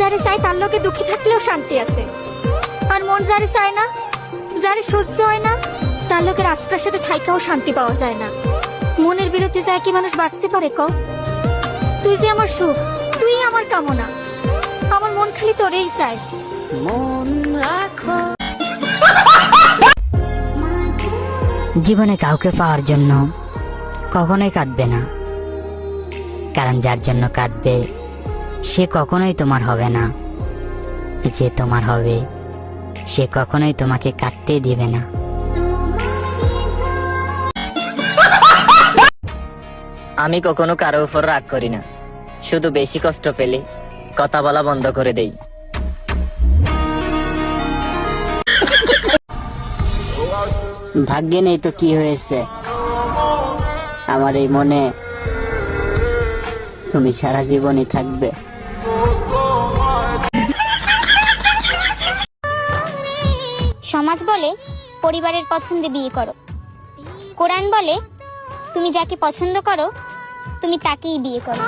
যারে চায় তার লোকে দুঃখী থাকলেও শান্তি আছে। আর মন যারে চায় না যারে সহ্য হয় না তার লোকের আশপাশে থাইকাও শান্তি পাওয়া যায় না। মনের বিরুদ্ধে যায় কি মানুষ বাঁচতে পারে ক তুই যে আমার সুখ তুই আমার কামনা। আমার মন খালি তোরেই চায়। জীবনে কাউকে পাওয়ার জন্য কখনোই কাঁদবে না। কারণ যার জন্য কাঁদবে সে কখনোই তোমার হবে না। যে তোমার হবে সে কখনোই তোমাকে কাটতে দিবে না। আমি কখনো কারও উপর রাগ করি না। শুধু বেশি কষ্ট পেলে কথা বলা বন্ধ করে দেই। ভাগ্যে নেই তো কি হয়েছে? আমার এই মনে তুমি সারা জীবনই থাকবে। সমাজ বলে পরিবারের পছন্দে বিয়ে করো। কোরআন বলে তুমি যাকে পছন্দ করো, তুমি তাকেই বিয়ে করো।